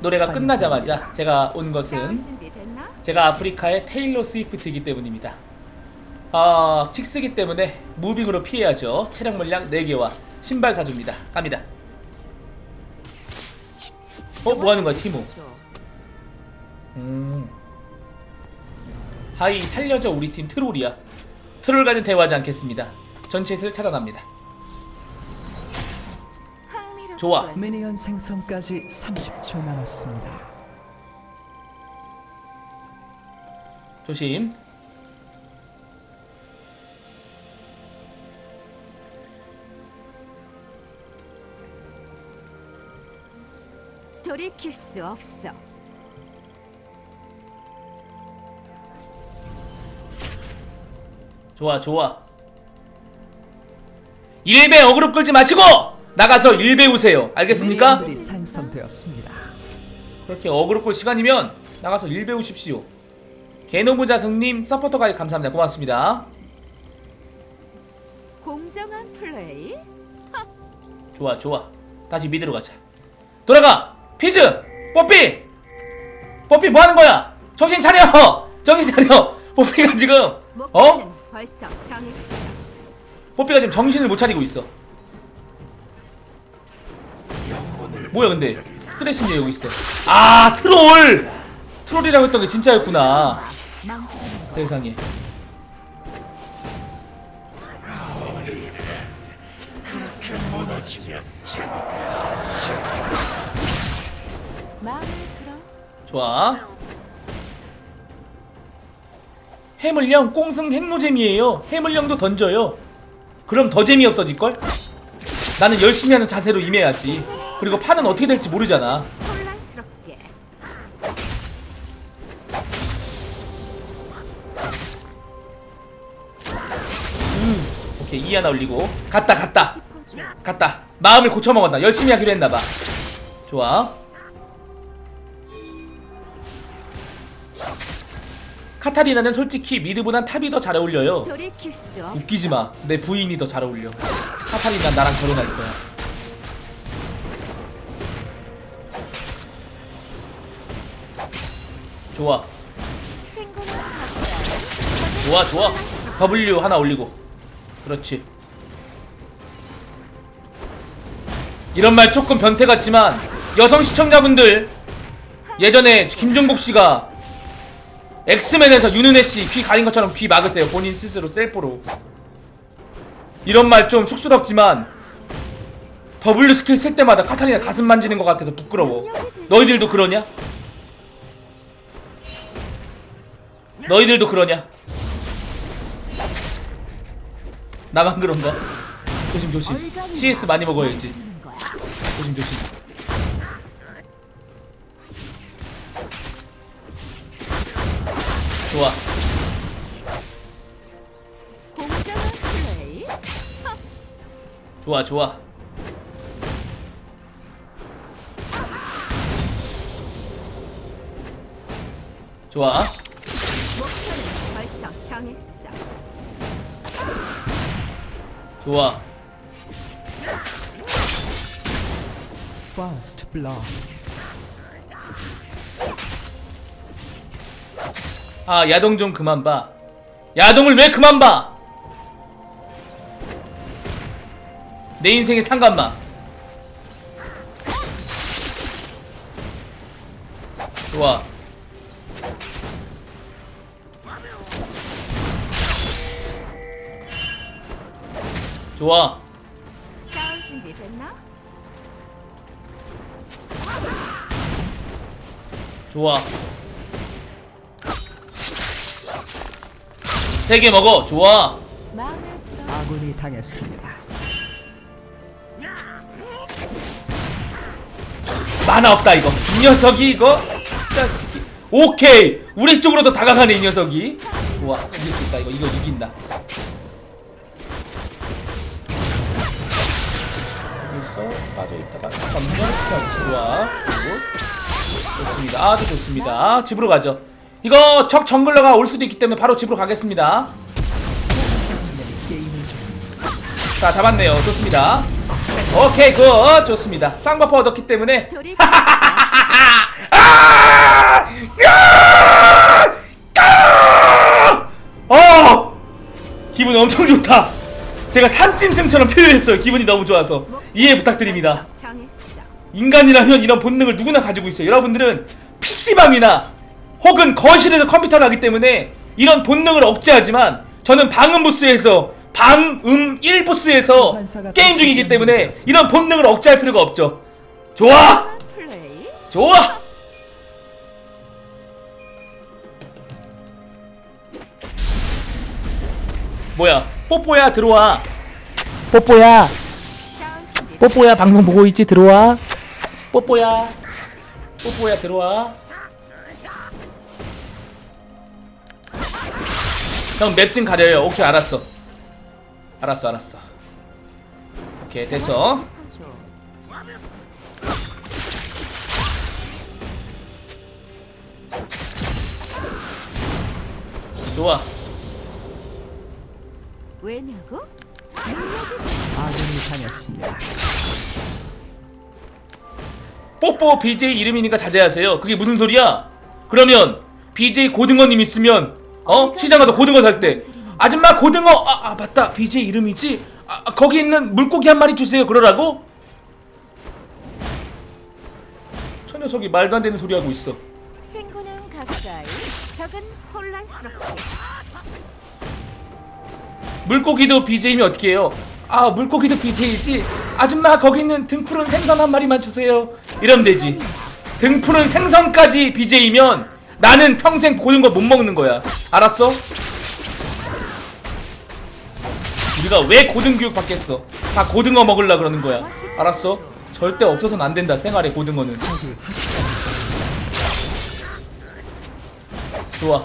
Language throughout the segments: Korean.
노래가 끝나자마자 제가 온 것은? 제가 아프리카의 테일러 스위프트이기 때문입니다. 아, 칙스기 때문에 무빙으로 피해야죠. 체력 물량 4개와 신발 사줍니다. 갑니다. 어, 뭐 하는 거야, 티모? 줘. 음. 하이, 살려줘, 우리 팀 트롤이야. 트롤과는 대화하지 않겠습니다. 전체를 차단합니다. 좋아. 미니언 생성까지 30초 남았습니다. 조심. 돌이킬 수 없어. 좋아, 좋아. 일배 어그로 끌지 마시고! 나가서 일 배우세요. 알겠습니까? 미니언들이 생성되었습니다. 그렇게 어그로 끌 시간이면 나가서 일 배우십시오. 개노부 자성님 서포터 가입 감사합니다. 고맙습니다. 공정한 플레이. 좋아, 좋아. 다시 미드로 가자. 돌아가! 피즈! 뽀삐! 뽀삐 뭐 하는 거야? 정신 차려! 정신 차려! 뽀삐가 지금, 목표는 어? 벌써 정했어. 뽀삐가 지금 정신을 못 차리고 있어. 뭐야, 근데? 쓰레쉬님 여기 있어. 아, 트롤! 트롤이라고 했던 게 진짜였구나. 세상에. 좋아. 해물령 꽁승 핵노잼이에요. 해물령도 던져요. 그럼 더 재미없어질걸? 나는 열심히 하는 자세로 임해야지. 그리고 판은 어떻게 될지 모르잖아. 혼란스럽게. 오케이, 이 하나 올리고. 갔다, 갔다. 짚어줘. 갔다. 마음을 고쳐 먹었나. 열심히 하기로 했나봐. 좋아. 카타리나는 솔직히 미드보단 탑이 더 잘 어울려요. 돌이킬 수 없어. 웃기지 마. 내 부인이 더 잘 어울려. 카타리나 나랑 결혼할 거야. 좋아. 좋아, 좋아. W 하나 올리고. 그렇지. 이런 말 조금 변태 같지만 여성 시청자분들 예전에 김종국 씨가 엑스맨에서 윤은혜 씨귀 가린 것처럼 귀 막으세요. 본인 스스로 셀프로. 이런 말 좀 쑥스럽지만 W 스킬 쓸 때마다 카타리나 가슴 만지는 것 같아서 부끄러워. 너희들도 그러냐? 너희들도 그러냐? 나만 그런가? 조심 조심. CS 많이 먹어야지. 조심 조심. 좋아. 좋아 좋아. 좋아. 정했어. 좋아. First blood. 아 야동 좀 그만 봐. 야동을 왜 그만 봐? 내 인생의 상관마. 좋아. 좋아. 싸울 준비 됐나? 좋아. 세 개 먹어. 좋아. 마음에 들어. 아군이 당했습니다. 만화 없다 이거. 이 녀석이 이거. 자식이. 오케이. 우리 쪽으로도 다가가네 이 녀석이. 좋아. 이길 수 있다 이거. 이거 이긴다. 빠져있다가 건전치한 치와 그리고 좋습니다. 아주 좋습니다. 집으로 가죠. 이거 적 정글러가 올 수도 있기 때문에 바로 집으로 가겠습니다. 자 잡았네요. 좋습니다. 오케이 굿. 좋습니다. 쌍버퍼 얻었기 때문에. 아! 아! 아! 어! 기분 엄청 좋다. 제가 산짐승처럼 표현했어요. 기분이 너무 좋아서 이해 부탁드립니다. 인간이라면 이런 본능을 누구나 가지고 있어요. 여러분들은 PC방이나 혹은 거실에서 컴퓨터를 하기 때문에 이런 본능을 억제하지만 저는 방음 부스에서 방음 1부스에서 게임 중이기 때문에 이런 본능을 억제할 필요가 없죠. 좋아! 좋아! 뭐야? 뽀뽀야 들어와. 뽀뽀야. 뽀뽀야 방송 보고 있지 들어와. 뽀뽀야. 뽀뽀야 들어와. 형 맵 좀 가려요. 오케이 알았어. 알았어 알았어. 오케이 됐어. 좋아. 왜냐고? 아군이 당했습니다. 뽀뽀 BJ 이름이니까 자제하세요. 그게 무슨 소리야? 그러면 BJ 고등어님 있으면 어 시장 가서 고등어 살 때 아줌마 고등어 아, 아 맞다 BJ 이름이지 아, 아, 거기 있는 물고기 한 마리 주세요 그러라고? 저 녀석이 말도 안 되는 소리 하고 있어. 친구는 가까이. 적은 혼란스럽게. 물고기도 BJ면 어떻게 해요? 아 물고기도 BJ지? 아줌마 거기 있는 등 푸른 생선 한 마리만 주세요. 이러면 되지. 등 푸른 생선까지 BJ면 나는 평생 고등어 못 먹는 거야. 알았어? 우리가 왜 고등교육 받겠어? 다 고등어 먹으려 그러는 거야. 알았어? 절대 없어서는 안 된다 생활에 고등어는. 좋아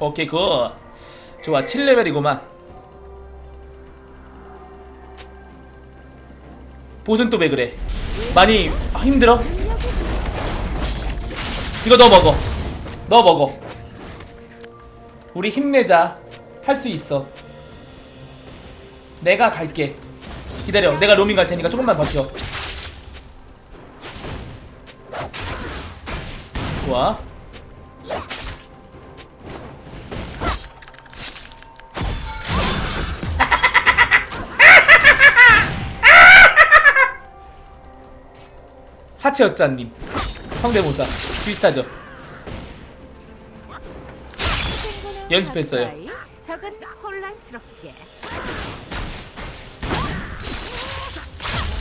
오케이 굿. 좋아 7레벨이구만. 보슨 또 왜 그래? 많이 힘들어? 이거 너 먹어. 너 먹어. 우리 힘내자. 할 수 있어. 내가 갈게. 기다려. 내가 로밍 갈 테니까 조금만 버텨. 좋아 사채였자님 성대모사 비슷하죠 연습했어요. 가까이. 적은 혼란스럽게.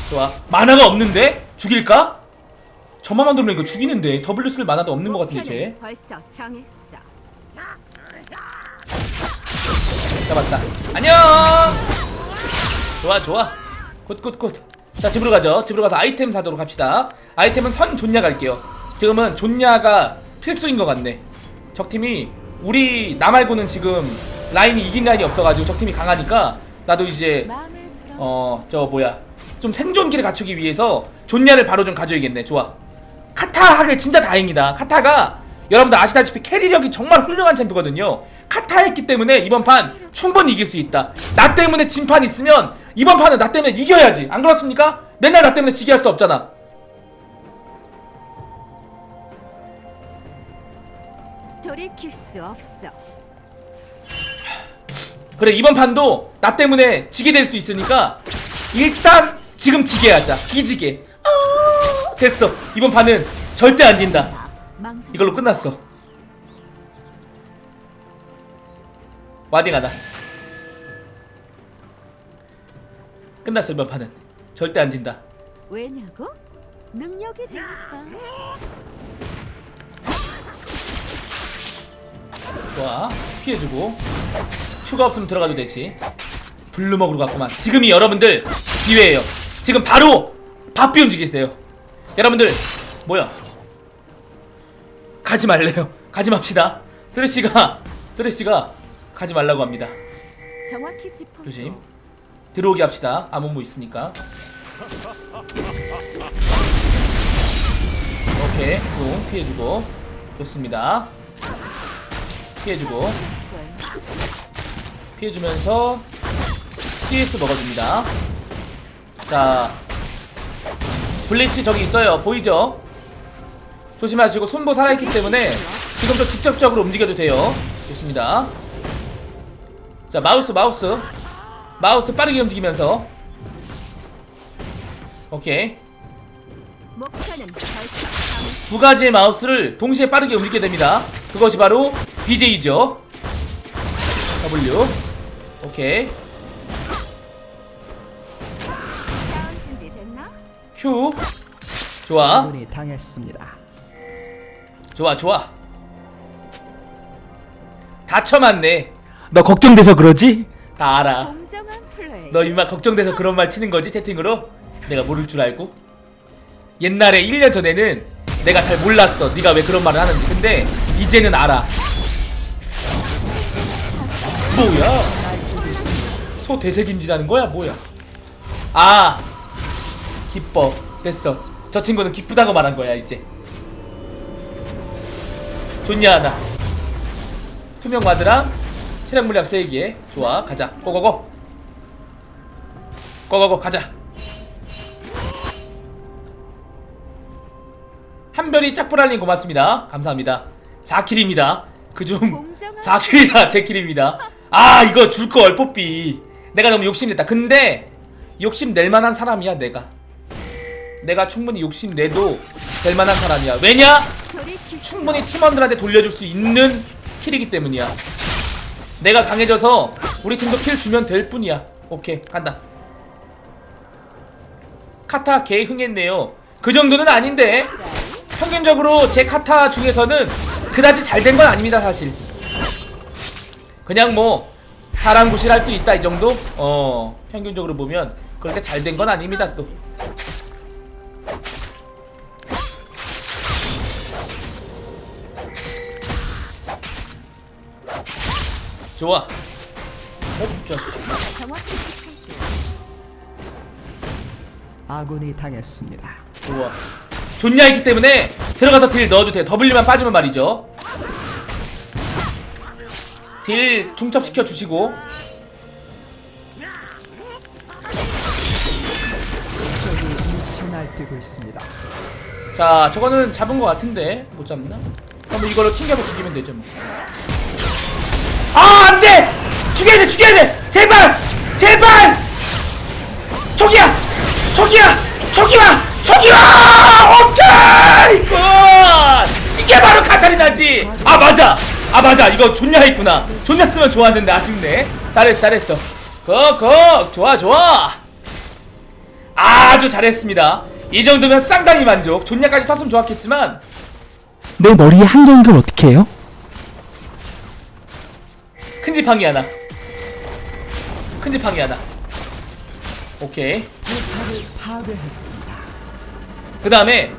좋아 만화가 없는데? 죽일까? 저만 이거 죽이는데 W 쓸 만화도 없는 것 같은데 쟤 목표는 벌써 정했어. 잡았다 안녕 좋아 좋아 굿굿굿 자 집으로 가죠. 집으로 가서 아이템 사도록 합시다. 아이템은 선 존냐 갈게요. 지금은 존냐가 필수인 것 같네. 적팀이 우리 나 말고는 지금 라인이 이긴 라인이 없어가지고 적팀이 강하니까 나도 이제. 어 저 뭐야. 좀 생존기를 갖추기 위해서 존냐를 바로 좀 가져야겠네. 좋아. 카타 하길 진짜 다행이다. 카타가 여러분들 아시다시피 캐리력이 정말 훌륭한 챔프거든요. 카타 했기 때문에 이번 판 충분히 이길 수 있다. 나 때문에 진판 있으면 이번 판은 나 때문에 이겨야지 안 그렇습니까? 맨날 나 때문에 지게 할 수 없잖아 돌이킬 수 없어. 그래 이번 판도 나 때문에 지게 될 수 있으니까 일단 지금 지게 하자 기지게 아, 됐어 이번 판은 절대 안 진다. 이걸로 끝났어. 와딩하다. 끝났어 이번 판은. 절대 안 진다. 왜냐고? 능력이 되니까. 좋아. 피해주고. 휴가 없으면 들어가도 되지. 블루 먹으러 갔구만. 지금이 여러분들 기회예요. 지금 바로 바삐 움직이세요. 여러분들 뭐야? 가지 말래요. 가지 맙시다. 쓰레쉬가 쓰레쉬가 가지 말라고 합니다. 정확히 짚어. 조심. 들어오게 합시다. 아무무 있으니까. 오케이. 공 피해주고. 좋습니다. 피해주고. 피해주면서 CS 먹어줍니다. 자. 블리치 저기 있어요. 보이죠? 조심하시고 손보 살아있기 때문에 지금도 직접적으로 움직여도 돼요 좋습니다 자 마우스 마우스 마우스 빠르게 움직이면서 오케이. 두 가지의 마우스를 동시에 빠르게 움직이게 됩니다 그것이 바로 BJ죠 W 오케이? Q 좋아 당했습니다. 좋아 좋아 다 쳐맞네 너 걱정돼서 그러지? 다 알아. 너 이마 걱정돼서 그런 말 치는 거지 채팅으로? 내가 모를 줄 알고? 옛날에 1년 전에는 내가 잘 몰랐어. 네가 왜 그런 말을 하는지. 근데 이제는 알아. 뭐야? 소 대세김질하는 거야? 뭐야? 아! 기뻐. 됐어. 저 친구는 기쁘다고 말한 거야 이제. 좋냐 하나. 투명 마드랑 체력 물량 세기에. 좋아. 가자. 고고고 고고고 가자. 한별이 짝불알님 고맙습니다. 감사합니다. 4킬입니다. 그중 공정한 4킬이다 제 킬입니다. 아 이거 줄걸 뽀삐 내가 너무 욕심냈다. 근데 욕심 낼 만한 사람이야 내가. 내가 충분히 욕심 내도 될 만한 사람이야. 왜냐? 충분히 팀원들한테 돌려줄 수 있는 킬이기 때문이야. 내가 강해져서 우리 팀도 킬 주면 될 뿐이야. 오케이 간다. 카타 개 흥했네요. 그 정도는 아닌데 평균적으로 제 카타 중에서는 그다지 잘 된 건 아닙니다 사실. 그냥 뭐 사람 구실할 수 있다 이 정도? 어 평균적으로 보면 그렇게 잘 된 건 아닙니다 또. 좋아. 어, 저정 아군이 당했습니다. 좋아. 좋냐 있기 때문에 들어가서 딜 넣어도 돼. W만 빠지면 말이죠. 딜 중첩시켜 주시고 적이 미쳐 날뛰고 있습니다. 자 저거는 잡은 것 같은데 못 잡나? 그럼 이걸로 튕겨서 죽이면 되죠 뭐. 아 안 돼! 죽여야 돼 죽여야 돼! 제발! 제발! 저기야! 저기야! 오케이! 굿! 이게 바로 카타리나지! 아 맞아! 아 맞아 이거 존냐 있구나 존냐 쓰면 좋았는데 아쉽네 잘했어 잘했어 굿굿 좋아 좋아 아주 잘했습니다. 이 정도면 상당히 만족. 존냐까지 썼으면 좋았겠지만 내 머리에 한 개인 걸 어떻게 해요? 큰 지팡이 하나. 큰 지팡이 하나. 오케이. 그 다음에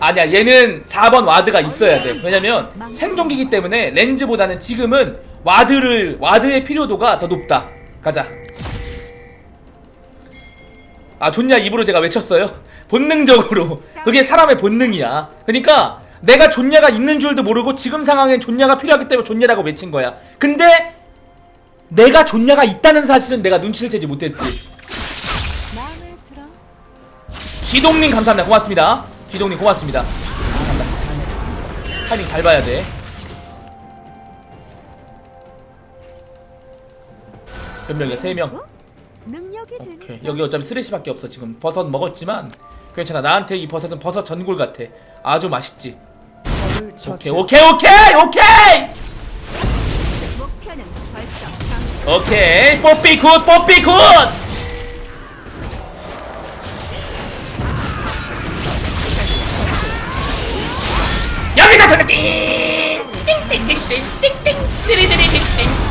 아니야 얘는 4번 와드가 있어야 돼. 왜냐면 생존기기 때문에 렌즈보다는 지금은 와드를 와드의 필요도가 더 높다. 가자. 아 좋냐 입으로 제가 외쳤어요. 본능적으로 그게 사람의 본능이야. 그러니까 내가 존냐가 있는 줄도 모르고 지금 상황엔 존냐가 필요하기 때문에 존냐라고 외친 거야. 근데 내가 존냐가 있다는 사실은 내가 눈치를 채지 못했지. 쥐동님 감사합니다. 고맙습니다. 쥐동님 고맙습니다. 감사합니다. 타이밍 잘 봐야 돼. 몇 명이야? 세 명. 오케이. 여기 어차피 쓰레쉬밖에 없어 지금. 버섯 먹었지만 괜찮아. 나한테 이 버섯은 버섯 전골 같아. 아주 맛있지. 오케이. 오케이 오케이 오케이. 오케이. 뽀삐 굿 뽀삐 굿.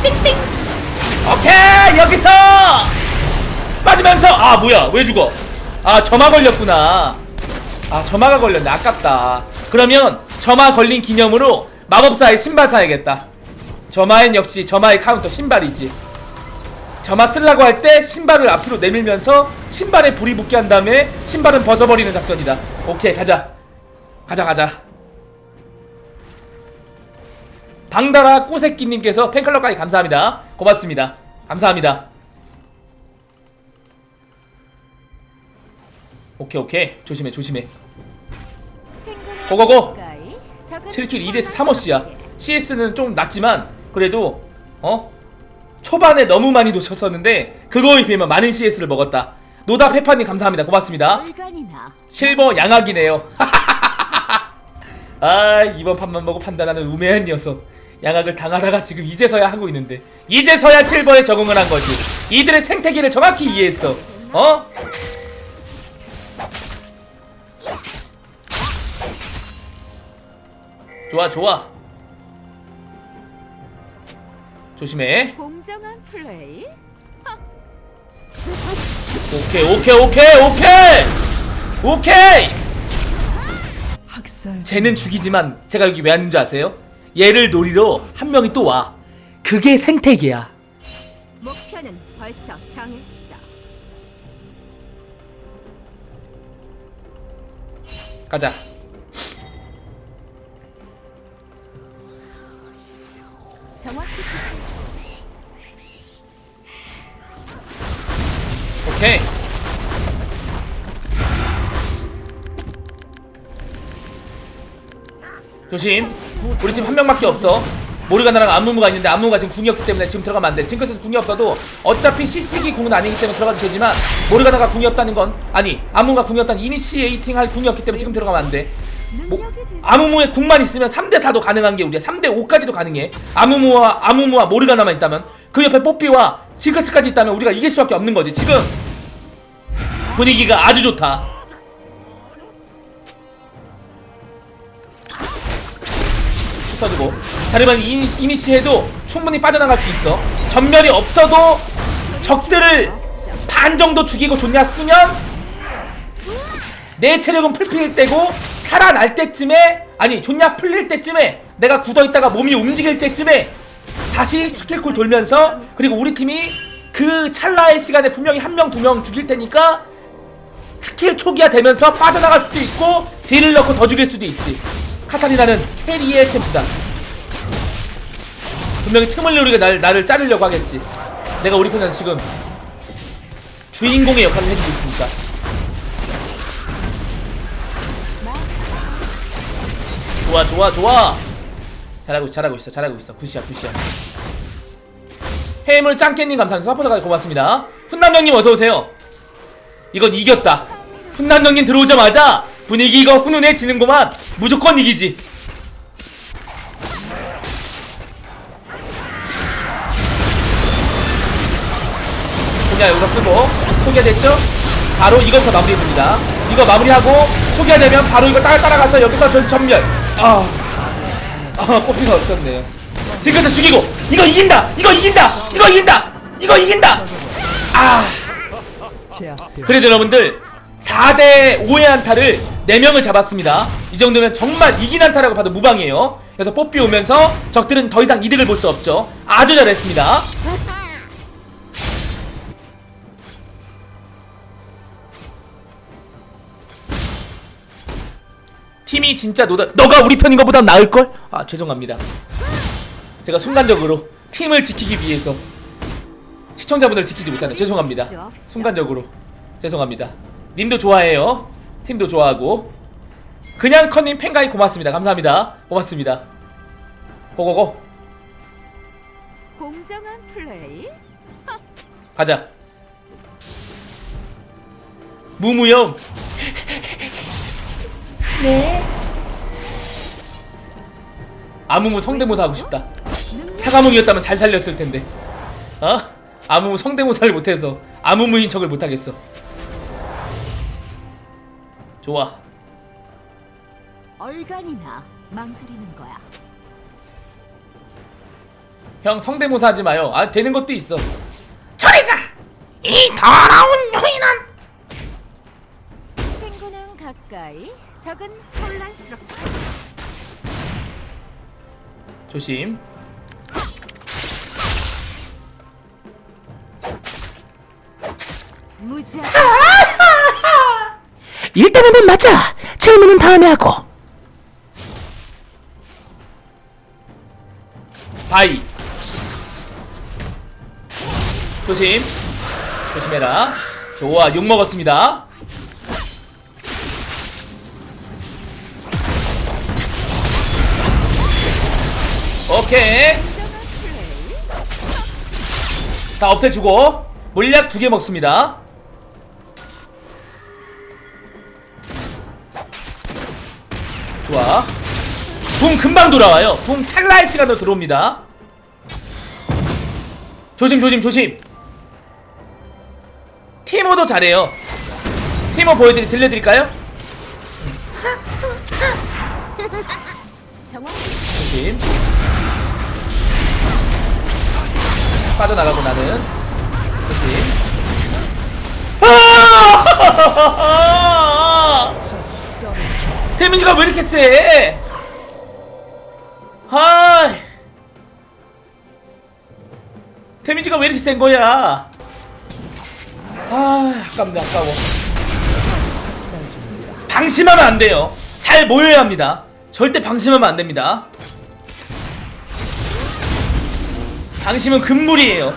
띠리디리띵띵띵띵 오케이 여기서! 빠지면서 아 뭐야 왜 죽어? 아 점화 걸렸구나. 아 점화가 걸렸네 아깝다. 그러면 점화 걸린 기념으로 마법사의 신발 사야겠다. 점화엔 역시 점화의 카운터 신발이지. 점화 쓰려고 할 때 신발을 앞으로 내밀면서 신발에 불이 붙게 한 다음에 신발은 벗어버리는 작전이다. 오케이 가자. 가자 가자 방다라 꼬새끼님께서 팬클럽까지 감사합니다. 고맙습니다. 감사합니다. 오케이 오케이. 조심해 조심해. 고고고! 가까이. 적은 7킬 2데스 3어시야. CS는 좀 낮지만 그래도 어? 초반에 너무 많이 놓쳤었는데 그거에 비하면 많은 CS를 먹었다. 노답 페파님 감사합니다. 고맙습니다. 실버 양악이네요. 아 이번 판만 보고 판단하는 우매한 녀석 양악을 당하다가 지금 이제서야 하고 있는데 이제서야 실버에 적응을 한 거지 이들의 생태계를 정확히 이해했어 어? 좋아 좋아 조심해 공정한 플레이. 오케이 오케이 오케이 오케이 오케이 쟤는 죽이지만 제가 여기 왜 왔는 줄 아세요? 얘를 노리러 한 명이 또 와. 그게 생태계야. 목표는 벌써 정했어. 가자. 정확히. 오케이. 조심. 우리 팀 한 명밖에 없어. 모르가나랑 안무무가 있는데 안무무가 지금 궁이 없기 때문에 지금 들어가면 안 돼. 징크스 궁이 없어도 어차피 CC기 궁은 아니기 때문에 들어가도 되지만 모르가나가 궁이 없다는 건 아니 안무가 궁이 없다는 이니시에이팅 할 궁이 없기 때문에 지금 들어가면 안 돼. 뭐. 아무무의 궁만 있으면 3대4도 가능한 게 우리야 3대5까지도 가능해 아무무와 아무무와 모르가나만 있다면 그 옆에 뽀삐와 징크스까지 있다면 우리가 이길 수밖에 없는 거지 지금 분위기가 아주 좋다 터지고. 자르반 이니, 이니시해도 충분히 빠져나갈 수 있어. 전멸이 없어도 적들을 반 정도 죽이고 좋냐 쓰면 내 체력은 풀필 때고 살아날 때쯤에 아니 존냐 풀릴 때쯤에 내가 굳어있다가 몸이 움직일 때쯤에 다시 스킬쿨 돌면서 그리고 우리 팀이 그 찰나의 시간에 분명히 한 명 두명 죽일 테니까 스킬 초기화 되면서 빠져나갈 수도 있고 딜을 넣고 더 죽일 수도 있지. 카타리나는 캐리의 챔프다 분명히 틈을 노리게 날, 나를 자르려고 하겠지. 내가 우리 편에서 지금 주인공의 역할을 해주고 있으니까. 좋아 좋아 좋아. 잘하고 있어 잘하고 있어 잘하고 있어. 굿이야 굿이야 해물 짱깨님 감사합니다. 서포터까지 고맙습니다. 훈남형님 어서오세요. 이건 이겼다. 훈남형님 들어오자마자 분위기가 훈훈해지는구만. 무조건 이기지 소개야 여기서 쓰고 소개됐죠? 바로 이것부터 마무리해줍니다. 이거 마무리하고 소개되면 바로 이거 따라, 따라가서 여기서 전, 전멸. 아, 아 꼬피가 없었네요. 지금부터 죽이고 이거 이긴다! 이거 이긴다! 이거 이긴다! 이거 이긴다! 아. 그래도 여러분들 4대 5의 한타를 4명을 잡았습니다. 이 정도면 정말 이긴 한타라고 봐도 무방이에요. 그래서 뽀삐 오면서 적들은 더 이상 이득을 볼 수 없죠. 아주 잘했습니다 팀이 진짜 노다 너가 우리 편인 것보다 나을걸? 아 죄송합니다. 제가 순간적으로 팀을 지키기 위해서 시청자분들 지키지 못하네 죄송합니다. 순간적으로. 죄송합니다. 님도 좋아해요. 팀도 좋아하고. 그냥 컨님 팬가이 고맙습니다. 감사합니다. 고맙습니다. 고고고. 공정한 플레이. 가자. 무무형 네. 아무무 성대모사 하고 싶다. 사과몽이었다면 잘 살렸을 텐데. 어? 아무무 성대모사를 못해서 아무무인 척을 못하겠어. 좋아. 얼간이나 망설이는 거야. 형 성대모사 하지 마요. 아 되는 것도 있어. 저리 가! 이 더러운 노인은 친구는 가까이, 적은 혼란스럽다. 조심 무자. 일단 한번 맞아. 질문은 다음에 하고. 바이 조심 조심해라 좋아 욕 먹었습니다 오케이. 플레이. 다 없애주고 물약 두 개 먹습니다. 좋아. 붕 금방 돌아와요. 붕 찰나의 시간으로 들어옵니다. 조심 조심 조심. 티모도 잘해요. 티모 보여드리 들려드릴까요? 조심 빠져나가고 나는 조심 아! 데미지가 왜 이렇게 세? 아 데미지가 왜 이렇게 센 거야? 아 아깝네 아까워. 방심하면 안 돼요. 잘 모여야 합니다. 절대 방심하면 안 됩니다. 방심은 금물이에요.